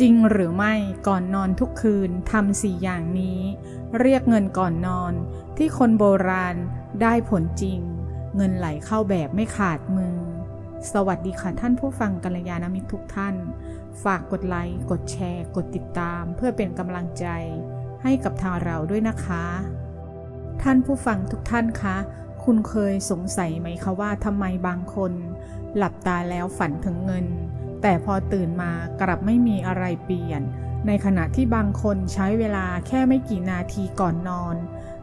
จริงหรือไม่ก่อนนอนทุกคืนทำสี่อย่างนี้ เรียกเงินก่อนนอน ที่คนโบราณได้ผลจริง เงินไหลเข้าแบบไม่ขาดมือ สวัสดีค่ะท่านผู้ฟังกัลยาณมิตรทุกท่าน ฝากกดไลค์กดแชร์ กดติดตาม เพื่อเป็นกำลังใจ ให้กับทางเราด้วยนะคะ ท่านผู้ฟังทุกท่านคะคุณเคยสงสัยไหมคะว่าทำไมบางคน หลับตาแล้วฝันถึงเงิน แต่พอตื่นมากลับไม่มีอะไรเปลี่ยน ในขณะที่บางคนใช้เวลาแค่ไม่กี่นาทีก่อนนอน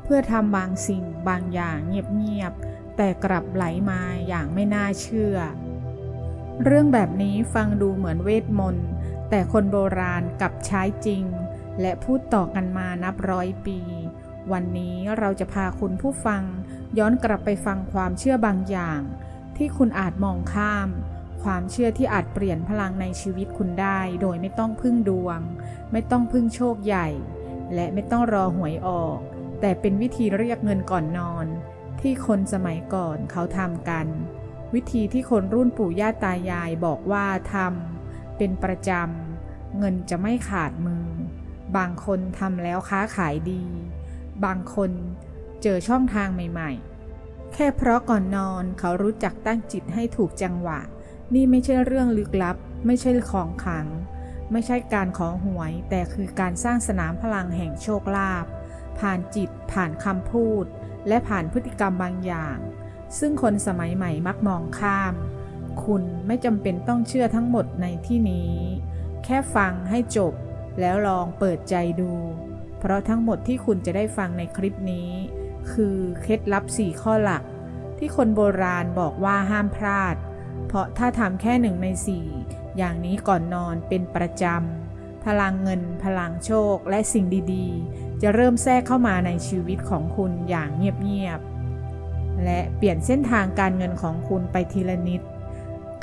เพื่อทำบางสิ่งบางอย่างเงียบๆแต่กลับไหลมาอย่างไม่น่าเชื่อ เรื่องแบบนี้ฟังดูเหมือนเวทมนต์ แต่คนโบราณกลับใช้จริง และพูดต่อกันมานับร้อยปี วันนี้เราจะพาคุณผู้ฟัง ย้อนกลับไปฟังความเชื่อบางอย่าง ที่คุณอาจมองข้าม ความเชื่อที่อาจเปลี่ยนพลังในชีวิตคุณได้ โดยไม่ต้องพึ่งดวง ไม่ต้องพึ่งโชคใหญ่ และไม่ต้องรอหวยออก แต่เป็นวิธีเรียกเงินก่อนนอน ที่คนสมัยก่อนเขาทำกัน วิธีที่คนรุ่นปู่ย่าตายายบอกว่าทำเป็นประจำ เงินจะไม่ขาดมือ บางคนทำแล้วค้าขายดี บางคนเจอช่องทางใหม่ ๆ แค่เพราะก่อนนอนเขารู้จักตั้งจิตให้ถูกจังหวะ นี่ไม่ใช่เรื่องลึกลับ ไม่ใช่ของขัง ไม่ใช่การขอหวย แต่คือการสร้างสนามพลังแห่งโชคลาภผ่านจิต ผ่านคำพูด และผ่านพฤติกรรมบางอย่าง ซึ่งคนสมัยใหม่มักมองข้าม คุณไม่จำเป็นต้องเชื่อทั้งหมดในที่นี้ แค่ฟังให้จบ แล้วลองเปิดใจดู เพราะทั้งหมดที่คุณจะได้ฟังในคลิปนี้ คือเคล็ดลับ 4 ข้อหลัก ที่คนโบราณบอกว่าห้ามพลาด พราะถ้าทำแค่หนึ่งใน4อย่างนี้ก่อนนอนเป็นประจำ พลังเงิน พลังโชคและสิ่งดีๆ จะเริ่มแทรกเข้ามาในชีวิตของคุณอย่างเงียบๆ และเปลี่ยนเส้นทางการเงินของคุณไปทีละนิด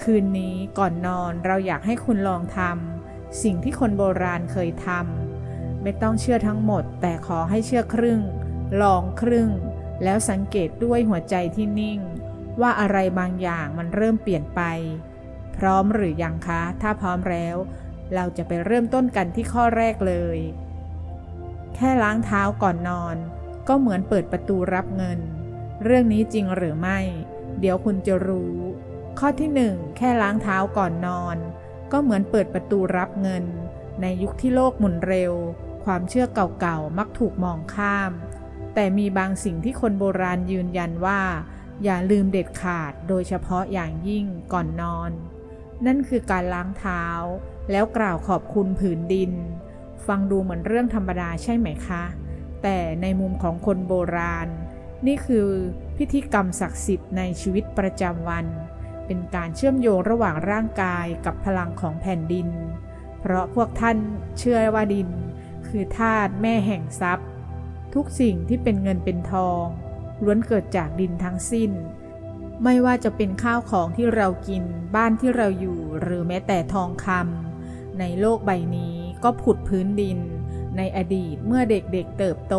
คืนนี้ก่อนนอนเราอยากให้คุณลองทำสิ่งที่คนโบราณเคยทำไม่ต้องเชื่อทั้งหมด แต่ขอให้เชื่อครึ่ง ลองครึ่ง แล้วสังเกตด้วยหัวใจที่นิ่ง ว่าอะไรบางอย่างมันเริ่มเปลี่ยนไป พร้อมหรือยังคะ ถ้าพร้อมแล้ว เราจะไปเริ่มต้นกันที่ข้อแรกเลย แค่ล้างเท้าก่อนนอน ก็เหมือนเปิดประตูรับเงิน เรื่องนี้จริงหรือไม่ เดี๋ยวคุณจะรู้ ข้อที่หนึ่งแค่ล้างเท้าก่อนนอน ก็เหมือนเปิดประตูรับเงิน ในยุคที่โลกหมุนเร็ว ความเชื่อเก่าๆมักถูกมองข้าม แต่มีบางสิ่งที่คนโบราณยืนยันว่า อย่าลืมเด็ดขาดโดยเฉพาะอย่างยิ่งก่อนนอน นั่นคือการล้างเท้า แล้วกล่าวขอบคุณผืนดิน ฟังดูเหมือนเรื่องธรรมดาใช่ไหมคะ แต่ในมุมของคนโบราณ นี่คือพิธีกรรมศักดิ์สิทธิ์ในชีวิตประจำวัน เป็นการเชื่อมโยงระหว่างร่างกายกับพลังของแผ่นดิน เพราะพวกท่านเชื่อว่าดิน คือธาตุแม่แห่งทรัพย์ ทุกสิ่งที่เป็นเงินเป็นทอง ล้วนเกิดจากดินทั้งสิ้น ไม่ว่าจะเป็นข้าวของที่เรากิน บ้านที่เราอยู่ หรือแม้แต่ทองคำในโลกใบนี้ก็ผุดพื้นดิน ในอดีตเมื่อเด็กๆเติบโต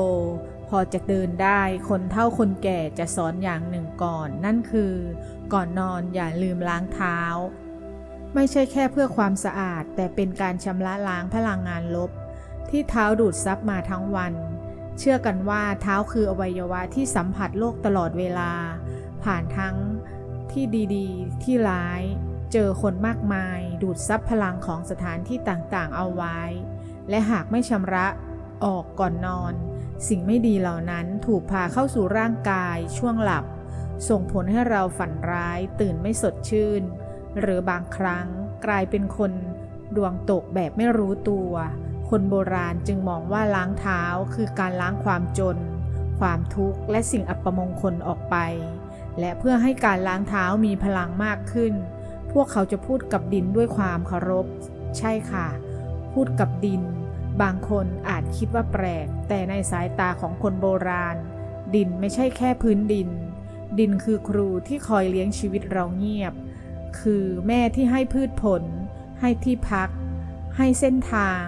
พอจะเดินได้คนเฒ่าคนแก่จะสอนอย่างหนึ่งก่อน นั่นคือ ก่อนนอนอย่าลืมล้างเท้า ไม่ใช่แค่เพื่อความสะอาด แต่เป็นการชำระล้างพลังงานลบ ที่เท้าดูดซับมาทั้งวัน เชื่อกันว่าเท้าคืออวัยวะที่สัมผัสโลกตลอดเวลา ผ่านทั้งที่ดีๆ ที่ร้าย เจอคนมากมาย ดูดซับพลังของสถานที่ต่างๆ เอาไว้ และหากไม่ชำระออกก่อนนอน สิ่งไม่ดีเหล่านั้นถูกพาเข้าสู่ร่างกายช่วงหลับ ส่งผลให้เราฝันร้ายตื่นไม่สดชื่น หรือบางครั้งกลายเป็นคนดวงตกแบบไม่รู้ตัว คนโบราณจึงมองว่าล้างเท้าคือการล้างความจน ความทุกข์และสิ่งอัปมงคลออกไป และเพื่อให้การล้างเท้ามีพลังมากขึ้น พวกเขาจะพูดกับดินด้วยความเคารพ ใช่ค่ะ พูดกับดิน บางคนอาจคิดว่าแปลก แต่ในสายตาของคนโบราณ ดินไม่ใช่แค่พื้นดิน ดินคือครูที่คอยเลี้ยงชีวิตเราเงียบ คือแม่ที่ให้พืชผล ให้ที่พัก ให้เส้นทาง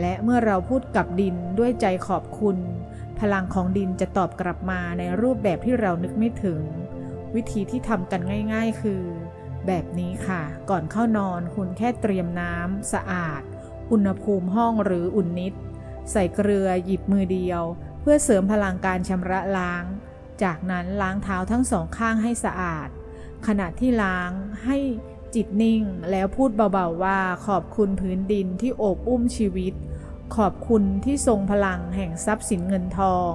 และเมื่อเราพูดกับดินด้วยใจขอบคุณ พลังของดินจะตอบกลับมาในรูปแบบที่เรานึกไม่ถึง วิธีที่ทำกันง่าย ๆ คือ แบบนี้ค่ะ ก่อนเข้านอนคุณแค่เตรียมน้ำสะอาด อุณหภูมิห้องหรืออุ่นนิด ใส่เกลือหยิบมือเดียว เพื่อเสริมพลังการชำระล้าง จากนั้นล้างเท้าทั้งสองข้างให้สะอาด ขณะที่ล้างให้ จิตนิ่งแล้วพูดเบาๆว่าขอบคุณพื้นดินที่โอบอุ้มชีวิต ขอบคุณที่ทรงพลังแห่งทรัพย์สินเงินทอง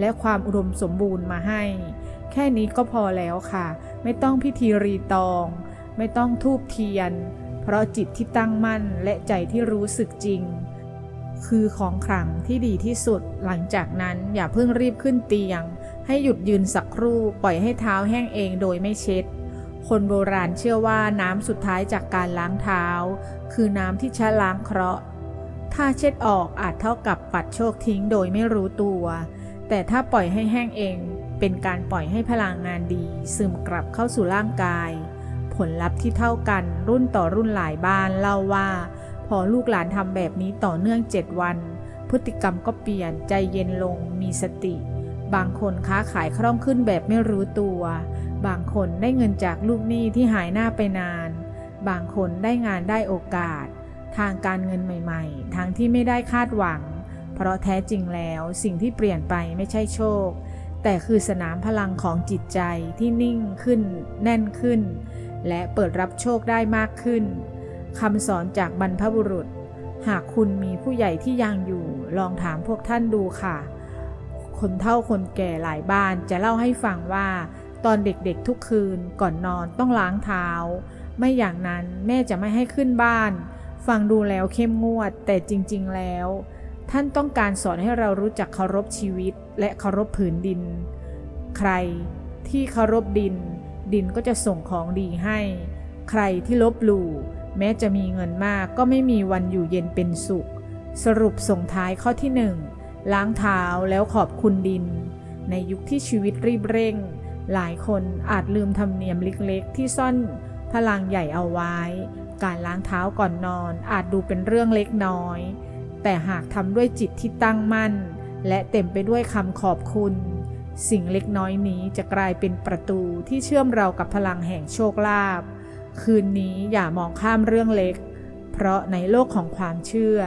และความอุดมสมบูรณ์มาให้ แค่นี้ก็พอแล้วค่ะ ไม่ต้องพิธีรีตอง ไม่ต้องทูบเทียน เพราะจิตที่ตั้งมั่นและใจที่รู้สึกจริง คือของขลังที่ดีที่สุดหลังจากนั้นอย่าเพิ่งรีบขึ้นเตียง ให้หยุดยืนสักครู่ปล่อยให้เท้าแห้งเองโดยไม่เช็ด คนโบราณเชื่อว่าน้ำสุดท้ายจากการล้างเท้า คือน้ำที่ชะล้างเคราะห์ ถ้าเช็ดออกอาจเท่ากับปัดโชคทิ้งโดยไม่รู้ตัว แต่ถ้าปล่อยให้แห้งเอง เป็นการปล่อยให้พลังงานดี ซึมกลับเข้าสู่ร่างกาย ผลลัพธ์ที่เท่ากันรุ่นต่อรุ่นหลายบ้านเล่าว่า พอลูกหลานทำแบบนี้ต่อเนื่อง 7 วัน พฤติกรรมก็เปลี่ยนใจเย็นลงมีสติ บางคนค้าขายคล่องขึ้นแบบไม่รู้ตัว บางคนได้เงินจากลูกหนี้ที่หายหน้าไปนาน บางคนได้งานได้โอกาส ทางการเงินใหม่ ๆ ทั้งที่ไม่ได้คาดหวัง เพราะแท้จริงแล้วสิ่งที่เปลี่ยนไปไม่ใช่โชค แต่คือสนามพลังของจิตใจที่นิ่งขึ้น แน่นขึ้น และเปิดรับโชคได้มากขึ้นคำสอนจากบรรพบุรุษ หากคุณมีผู้ใหญ่ที่ยังอยู่ ลองถามพวกท่านดูค่ะ คนเฒ่าคนแก่หลายบ้านจะเล่าให้ฟังว่า ตอนเด็กๆทุกคืนก่อนนอนต้องล้างเท้า ไม่อย่างนั้นแม่จะไม่ให้ขึ้นบ้าน ฟังดูแล้วเข้มงวด แต่จริงๆแล้ว ท่านต้องการสอนให้เรารู้จักเคารพชีวิต และเคารพผืนดิน ใครที่เคารพดิน ดินก็จะส่งของดีให้ ใครที่ลบหลู่แม้จะมีเงินมากก็ไม่มีวันอยู่เย็นเป็นสุข สรุปส่งท้ายข้อที่หนึ่ง ล้างเท้าแล้วขอบคุณดิน ในยุคที่ชีวิตรีบเร่ง หลายคนอาจลืมธรรมเนียมเล็กๆ ที่ซ่อนพลังใหญ่เอาไว้ การล้างเท้าก่อนนอนอาจดูเป็นเรื่องเล็กน้อย แต่หากทำด้วยจิตที่ตั้งมั่น และเต็มไปด้วยคำขอบคุณ สิ่งเล็กน้อยนี้จะกลายเป็นประตูที่เชื่อมเรากับพลังแห่งโชคลาภคืนนี้อย่ามองข้ามเรื่องเล็ก เพราะในโลกของความเชื่อ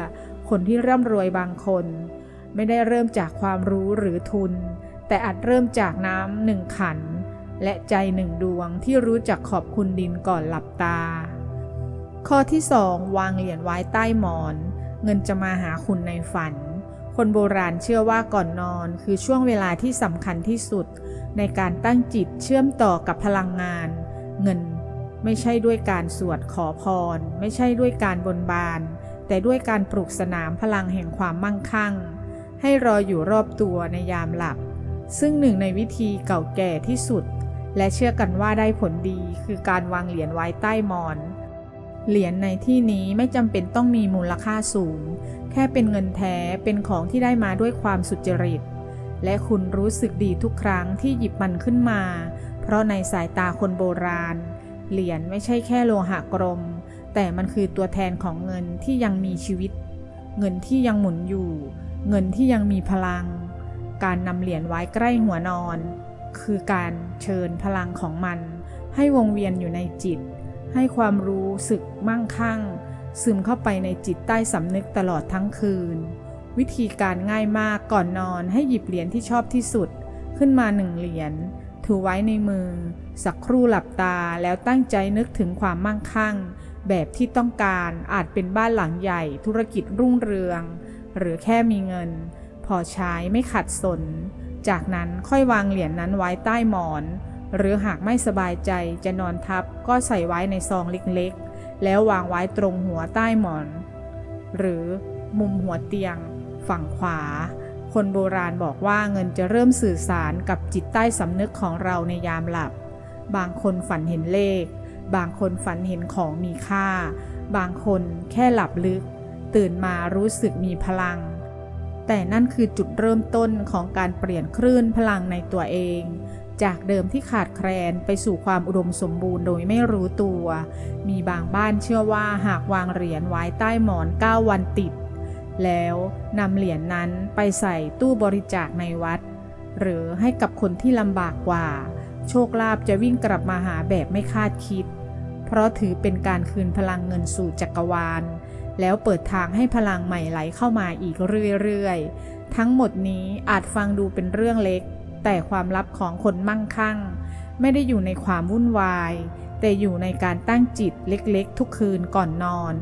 คนที่ร่ำรวยบางคน ไม่ได้เริ่มจากความรู้หรือทุน แต่อาจเริ่มจากน้ำหนึ่งขัน และใจหนึ่งดวงที่รู้จักขอบคุณดินก่อนหลับตา ข้อที่สองวางเหรียญไว้ใต้หมอน เงินจะมาหาคุณในฝัน คนโบราณเชื่อว่าก่อนนอนคือช่วงเวลาที่สำคัญที่สุด ในการตั้งจิตเชื่อมต่อกับพลังงาน เงินไม่ใช่ด้วยการสวดขอพร ไม่ใช่ด้วยการบนบาน แต่ด้วยการปลูกสนามพลังแห่งความมั่งคั่ง ให้รออยู่รอบตัวในยามหลับ ซึ่งหนึ่งในวิธีเก่าแก่ที่สุด และเชื่อกันว่าได้ผลดีคือการวางเหรียญไว้ใต้หมอน เหรียญในที่นี้ไม่จำเป็นต้องมีมูลค่าสูง แค่เป็นเงินแท้เป็นของที่ได้มาด้วยความสุจริต และคุณรู้สึกดีทุกครั้งที่หยิบมันขึ้นมา เพราะในสายตาคนโบราณ เหรียญไม่ใช่แค่โลหะกลมแต่มันคือตัวแทนของเงินที่ยังมีชีวิต เงินที่ยังหมุนอยู่ เงินที่ยังมีพลัง การนำเหรียญไว้ใกล้หัวนอน คือการเชิญพลังของมัน ให้วงเวียนอยู่ในจิต ให้ความรู้สึกมั่งคั่ง ซึมเข้าไปในจิตใต้สำนึกตลอดทั้งคืน วิธีการง่ายมากก่อนนอนให้หยิบเหรียญที่ชอบที่สุด ขึ้นมาหนึ่งเหรียญถือไว้ในมือ สักครู่หลับตาแล้วตั้งใจนึกถึงความมั่งคั่ง แบบที่ต้องการอาจเป็นบ้านหลังใหญ่ธุรกิจรุ่งเรือง หรือแค่มีเงิน พอใช้ไม่ขัดสน จากนั้นค่อยวางเหรียญนนั้นไว้ใต้หมอน หรือหากไม่สบายใจจะนอนทับก็ใส่ไว้ในซองเล็กๆ แล้ววางไว้ตรงหัวใต้หมอน หรือมุมหัวเตียง ฝั่งขวา คนโบราณบอกว่าเงินจะเริ่มสื่อสารกับจิตใต้สำนึกของเราในยามหลับ บางคนฝันเห็นเลข บางคนฝันเห็นของมีค่า บางคนแค่หลับลึก ตื่นมารู้สึกมีพลัง แต่นั่นคือจุดเริ่มต้นของการเปลี่ยนคลื่นพลังในตัวเอง จากเดิมที่ขาดแคลนไปสู่ความอุดมสมบูรณ์โดยไม่รู้ตัว มีบางบ้านเชื่อว่าหากวางเหรียญไว้ใต้หมอน 9 วันติด แล้วนำเหรียญนนั้นไปใส่ตู้บริจาคในวัด หรือให้กับคนที่ลำบากกว่า โชคลาภจะวิ่งกลับมาหาแบบไม่คาดคิด เพราะถือเป็นการคืนพลังเงินสู่จักรวาล แล้วเปิดทางให้พลังใหม่ไหลเข้ามาอีกเรื่อยๆ ทั้งหมดนี้อาจฟังดูเป็นเรื่องเล็ก แต่ความลับของคนมั่งคั่ง ไม่ได้อยู่ในความวุ่นวาย แต่อยู่ในการตั้งจิตเล็กๆ ทุกคืนก่อนนอน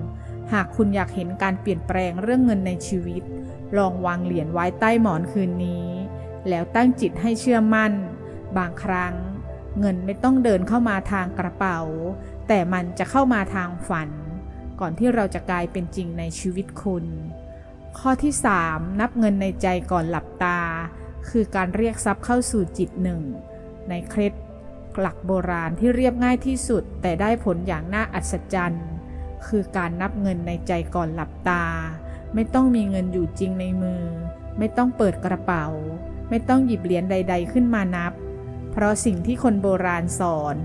หากคุณอยากเห็นการเปลี่ยนแปลงเรื่องเงินในชีวิต ลองวางเหรียญไว้ใต้หมอนคืนนี้ แล้วตั้งจิตให้เชื่อมั่น บางครั้ง เงินไม่ต้องเดินเข้ามาทางกระเป๋า แต่มันจะเข้ามาทางฝัน ก่อนที่เราจะกลายเป็นจริงในชีวิตคุณ ข้อที่ 3 นับเงินในใจก่อนหลับตา คือการเรียกทรัพย์เข้าสู่จิตหนึ่ง ในเคล็ดหลักโบราณที่เรียบง่ายที่สุด แต่ได้ผลอย่างน่าอัศจรรย์ คือการนับเงินในใจก่อนหลับตา ไม่ต้องมีเงินอยู่จริงในมือ ไม่ต้องเปิดกระเป๋า ไม่ต้องหยิบเหรียญใด ๆ ขึ้นมานับ เพราะสิ่งที่คนโบราณสอน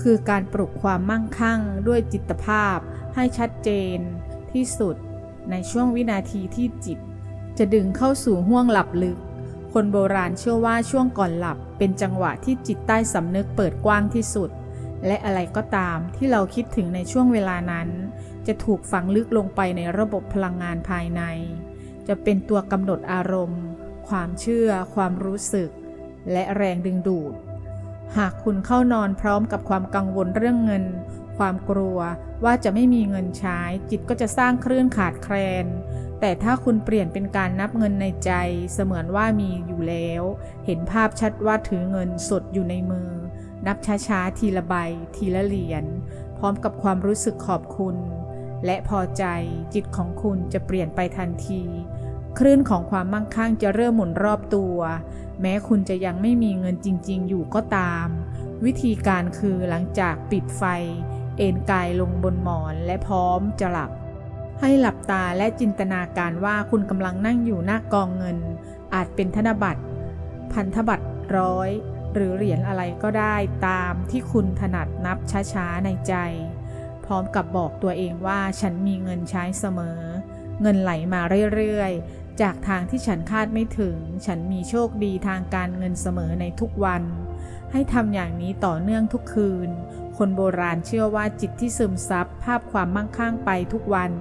คือการปลุกความมั่งคั่งด้วยจิตภาพให้ชัดเจนที่สุดในช่วงวินาทีที่จิต จะดึงเข้าสู่ห้วงหลับลึก คนโบราณเชื่อว่าช่วงก่อนหลับเป็นจังหวะที่จิตใต้สำนึกเปิดกว้างที่สุด และอะไรก็ตามที่เราคิดถึงในช่วงเวลานั้น จะถูกฝังลึกลงไปในระบบพลังงานภายใน จะเป็นตัวกำหนดอารมณ์ ความเชื่อ ความรู้สึก และแรงดึงดูด หากคุณเข้านอนพร้อมกับความกังวลเรื่องเงิน ความกลัวว่าจะไม่มีเงินใช้ จิตก็จะสร้างคลื่นขาดแคลน แต่ถ้าคุณเปลี่ยนเป็นการนับเงินในใจ เสมือนว่ามีอยู่แล้ว เห็นภาพชัดว่าถือเงินสดอยู่ในมือ นับช้าๆทีละใบ ทีละเหรียญ พร้อมกับความรู้สึกขอบคุณ และพอใจจิตของคุณจะเปลี่ยนไปทันที คลื่นของความมั่งคั่งจะเริ่มหมุนรอบตัว แม้คุณจะยังไม่มีเงินจริง ๆ อยู่ก็ตาม วิธีการคือหลังจากปิดไฟ เอนกายลงบนหมอนและพร้อมจะหลับ ให้หลับตาและจินตนาการว่าคุณกำลังนั่งอยู่หน้ากองเงิน อาจเป็นธนบัตร พันธบัตรร้อย หรือเหรียญอะไรก็ได้ตามที่คุณถนัดนับช้าๆในใจ พร้อมกับบอกตัวเองว่าฉันมีเงินใช้เสมอเงินไหลมาเรื่อยๆ จากทางที่ฉันคาดไม่ถึง ฉันมีโชคดีทางการเงินเสมอในทุกวัน ให้ทำอย่างนี้ต่อเนื่องทุกคืน คนโบราณเชื่อว่าจิตที่ซึมซับภาพความมั่งคั่งไปทุกวัน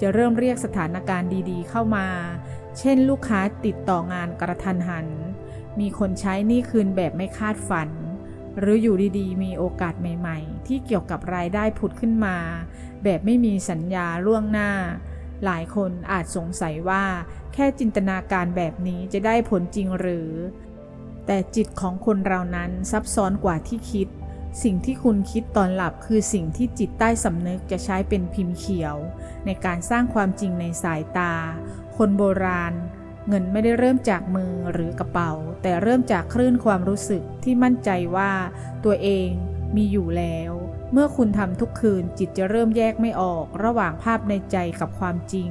จะเริ่มเรียกสถานการณ์ดีๆ เข้ามา เช่น ลูกค้าติดต่องานกระทันหัน มีคนใช้หนี้คืนแบบไม่คาดฝัน หรืออยู่ดีๆ มีโอกาสใหม่ ๆ ที่เกี่ยวกับรายได้ผุดขึ้นมา แบบไม่มีสัญญาล่วงหน้า หลายคนอาจสงสัยว่าแค่จินตนาการแบบนี้จะได้ผลจริงหรือ แต่จิตของคนเรานั้นซับซ้อนกว่าที่คิด สิ่งที่คุณคิดตอนหลับคือสิ่งที่จิตใต้สำนึกจะใช้เป็นพิมพ์เขียว ในการสร้างความจริงในสายตา คนโบราณ เงินไม่ได้เริ่มจากมือหรือกระเป๋า แต่เริ่มจากคลื่นความรู้สึกที่มั่นใจว่า ตัวเองมีอยู่แล้ว เมื่อคุณทำทุกคืนจิตจะเริ่มแยกไม่ออกระหว่างภาพในใจกับความจริง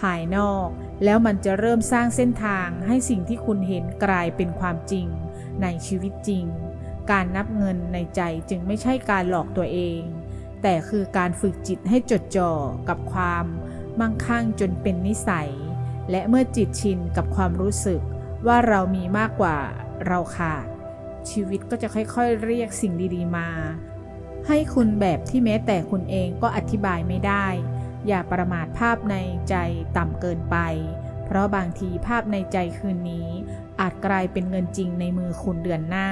ภายนอก แล้วมันจะเริ่มสร้างเส้นทางให้สิ่งที่คุณเห็นกลายเป็นความจริง ในชีวิตจริง การนับเงินในใจจึงไม่ใช่การหลอกตัวเอง แต่คือการฝึกจิตให้จดจ่อกับความมั่งคั่งจนเป็นนิสัย และเมื่อจิตชินกับความรู้สึกว่าเรามีมากกว่าเราขาด ชีวิตก็จะค่อยๆเรียกสิ่งดีๆมา ให้คุณแบบที่แม้แต่คุณเองก็อธิบายไม่ได้ อย่าประมาทภาพในใจต่ำเกินไป เพราะบางทีภาพในใจคืนนี้ อาจกลายเป็นเงินจริงในมือคุณเดือนหน้า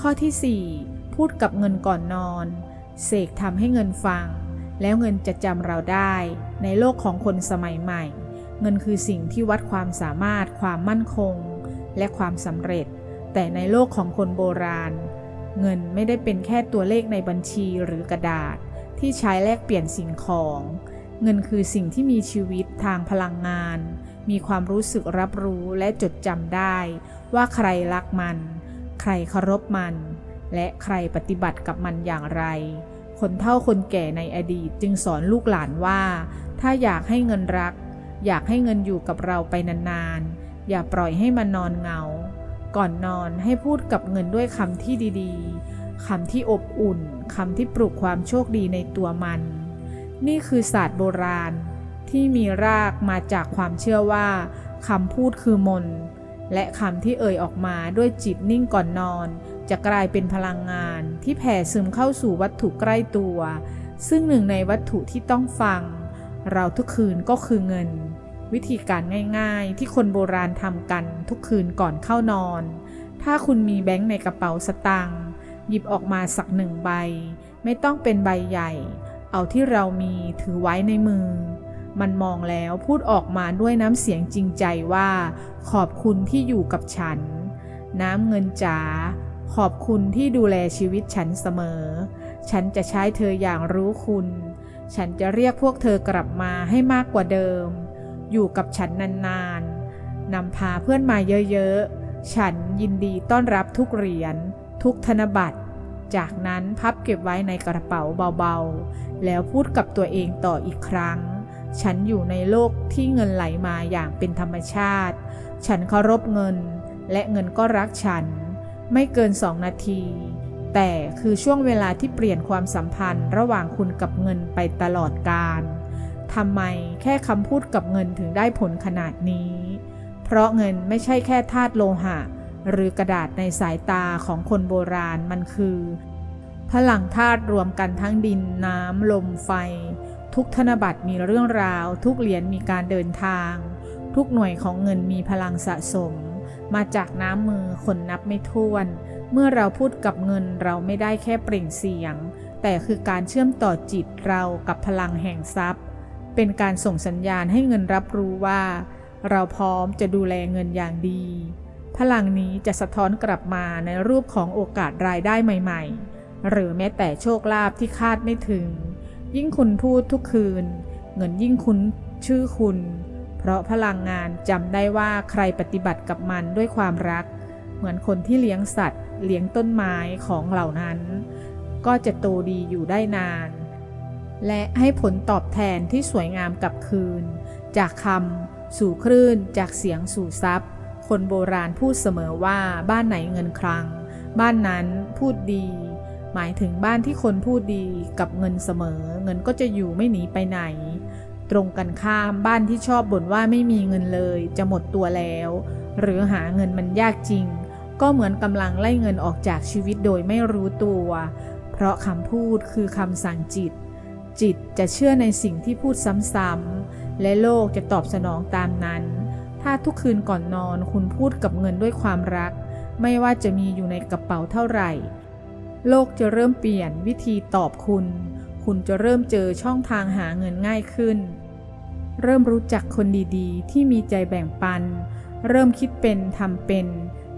ข้อที่ 4 พูดกับเงินก่อนนอน เสกทำให้เงินฟัง แล้วเงินจะจำเราได้ ในโลกของคนสมัยใหม่ เงินคือสิ่งที่วัดความสามารถ ความมั่นคง และความสำเร็จ แต่ในโลกของคนโบราณ เงินไม่ได้เป็นแค่ตัวเลขในบัญชีหรือกระดาษ ที่ใช้แลกเปลี่ยนสิ่งของ เงินคือสิ่งที่มีชีวิตทางพลังงาน มีความรู้สึกรับรู้และจดจำได้ ว่าใครรักมัน ใครเคารพมัน และใครปฏิบัติกับมันอย่างไร คนเฒ่าคนแก่ในอดีตจึงสอนลูกหลานว่า ถ้าอยากให้เงินรัก อยากให้เงินอยู่กับเราไปนานๆอย่าปล่อยให้มันนอนเหงา ก่อนนอนให้พูดกับเงินด้วยคำที่ดีๆคำที่อบอุ่นคำที่ปลุกความโชคดีในตัวมัน นี่คือศาสตร์โบราณที่มีรากมาจากความเชื่อว่าคำพูดคือมนต์และคำที่เอ่ยออกมาด้วยจิตนิ่งก่อนนอน จะกลายเป็นพลังงานที่แผ่ซึมเข้าสู่วัตถุใกล้ตัว ซึ่งหนึ่งในวัตถุที่ต้องฟัง เราทุกคืนก็คือเงิน วิธีการง่ายๆ ที่คนโบราณทำกันทุกคืนก่อนเข้านอน ถ้าคุณมีแบงค์ในกระเป๋าสตางค์หยิบออกมาสักหนึ่งใบ ไม่ต้องเป็นใบใหญ่ เอาที่เรามีถือไว้ในมือ มันมองแล้วพูดออกมาด้วยน้ำเสียงจริงใจว่า ขอบคุณที่อยู่กับฉัน น้ำเงินจ๋าขอบคุณที่ดูแลชีวิตฉันเสมอ ฉันจะใช้เธออย่างรู้คุณ ฉันจะเรียกพวกเธอกลับมาให้มากกว่าเดิม อยู่กับฉันนานๆนำพาเพื่อนมาเยอะๆ ฉันยินดีต้อนรับทุกเหรียญ ทุกธนบัตร จากนั้นพับเก็บไว้ในกระเป๋าเบาๆ แล้วพูดกับตัวเองต่ออีกครั้ง ฉันอยู่ในโลกที่เงินไหลมาอย่างเป็นธรรมชาติ ฉันเคารพเงิน และเงินก็รักฉัน ไม่เกินสองนาทีแต่คือช่วงเวลาที่เปลี่ยนความสัมพันธ์ระหว่างคุณกับเงินไปตลอดกาล ทำไมแค่คำพูดกับเงินถึงได้ผลขนาดนี้ เพราะเงินไม่ใช่แค่ธาตุโลหะ หรือกระดาษในสายตาของคนโบราณมันคือ พลังธาตุรวมกันทั้งดินน้ำลมไฟ ทุกธนบัตรมีเรื่องราว ทุกเหรียญมีการเดินทาง ทุกหน่วยของเงินมีพลังสะสม มาจากน้ำมือคนนับไม่ถ้วน เมื่อเราพูดกับเงินเราไม่ได้แค่เปล่งเสียง แต่คือการเชื่อมต่อจิตเรากับพลังแห่งทรัพย์ เป็นการส่งสัญญาณให้เงินรับรู้ว่า เราพร้อมจะดูแลเงินอย่างดี พลังนี้จะสะท้อนกลับมาในรูปของโอกาสรายได้ใหม่ ๆ หรือแม้แต่โชคลาภที่คาดไม่ถึง ยิ่งคุณพูดทุกคืน เงินยิ่งคุ้นชื่อคุณ เพราะพลังงานจำได้ว่าใครปฏิบัติกับมันด้วยความรัก เหมือนคนที่เลี้ยงสัตว์ เลี้ยงต้นไม้ของเหล่านั้น ก็จะโตดีอยู่ได้นาน และให้ผลตอบแทนที่สวยงามกลับคืน จากคำสู่คลื่น จากเสียงสู่ทรัพย์ คนโบราณพูดเสมอว่าบ้านไหนเงินคลัง บ้านนั้นพูดดี หมายถึงบ้านที่คนพูดดีกับเงินเสมอ เงินก็จะอยู่ไม่หนีไปไหน ตรงกันข้ามบ้านที่ชอบบ่นว่าไม่มีเงินเลย จะหมดตัวแล้ว หรือหาเงินมันยากจริง ก็เหมือนกำลังไล่เงินออกจากชีวิตโดยไม่รู้ตัว เพราะคำพูดคือคำสั่งจิต จิตจะเชื่อในสิ่งที่พูดซ้ำๆและโลกจะตอบสนองตามนั้น ถ้าทุกคืนก่อนนอนคุณพูดกับเงินด้วยความรัก ไม่ว่าจะมีอยู่ในกระเป๋าเท่าไหร่ โลกจะเริ่มเปลี่ยนวิธีตอบคุณ คุณจะเริ่มเจอช่องทางหาเงินง่ายขึ้น เริ่มรู้จักคนดีๆ ที่มีใจแบ่งปัน เริ่มคิดเป็นทำเป็น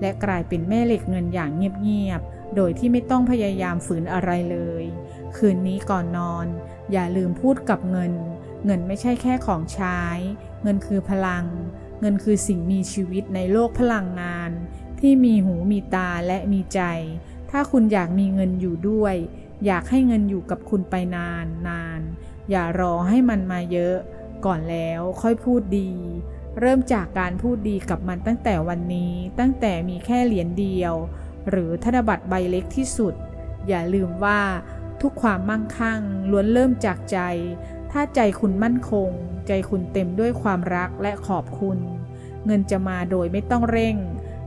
และกลายเป็นแม่เหล็กเงินอย่างเงียบๆโดยที่ไม่ต้องพยายามฝืนอะไรเลย คืนนี้ก่อนนอน อย่าลืมพูดกับเงิน เงินไม่ใช่แค่ของใช้ เงินคือพลัง เงินคือสิ่งมีชีวิตในโลกพลังงาน ที่มีหูมีตาและมีใจ ถ้าคุณอยากมีเงินอยู่ด้วย อยากให้เงินอยู่กับคุณไปนานนาน อย่ารอให้มันมาเยอะ ก่อนแล้วค่อยพูดดี เริ่มจากการพูดดีกับมันตั้งแต่วันนี้ ตั้งแต่มีแค่เหรียญเดียว หรือธนบัตรใบเล็กที่สุด อย่าลืมว่า ทุกความมั่งคั่งล้วนเริ่มจากใจ ถ้าใจคุณมั่นคง ใจคุณเต็มด้วยความรักและขอบคุณ เงินจะมาโดยไม่ต้องเร่ง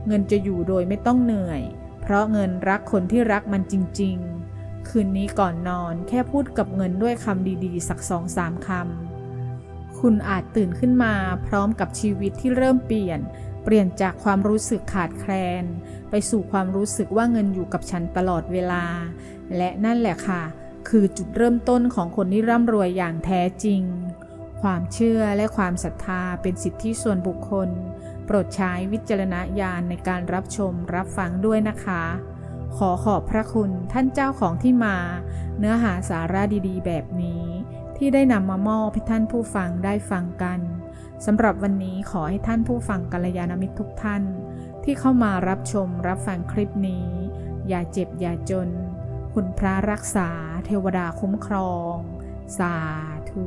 เงินจะอยู่โดยไม่ต้องเหนื่อย เพราะเงินรักคนที่รักมันจริง ๆ คืนนี้ก่อนนอนแค่พูดกับเงินด้วยคำดีๆ สักสองสามคำ คุณอาจตื่นขึ้นมาพร้อมกับชีวิตที่เริ่มเปลี่ยน เปลี่ยนจากความรู้สึกขาดแคลน ไปสู่ความรู้สึกว่าเงินอยู่กับฉันตลอดเวลา และนั่นแหละค่ะ คือจุดเริ่มต้นของคนที่ร่ำรวยอย่างแท้จริง ความเชื่อและความศรัทธาเป็นสิทธิส่วนบุคคล โปรดใช้วิจารณญาณในการรับชมรับฟังด้วยนะคะ ขอขอบพระคุณท่านเจ้าของที่มา เนื้อหาสาระดีๆ แบบนี้ ที่ได้นำมามอบให้ท่านผู้ฟังได้ฟังกันสำหรับวันนี้ขอให้ท่านผู้ฟังกัลยาณมิตรทุกท่าน ที่เข้ามารับชมรับฟังคลิปนี้ อย่าเจ็บอย่าจน คุณพระรักษาเทวดาคุ้มครอง สาธุ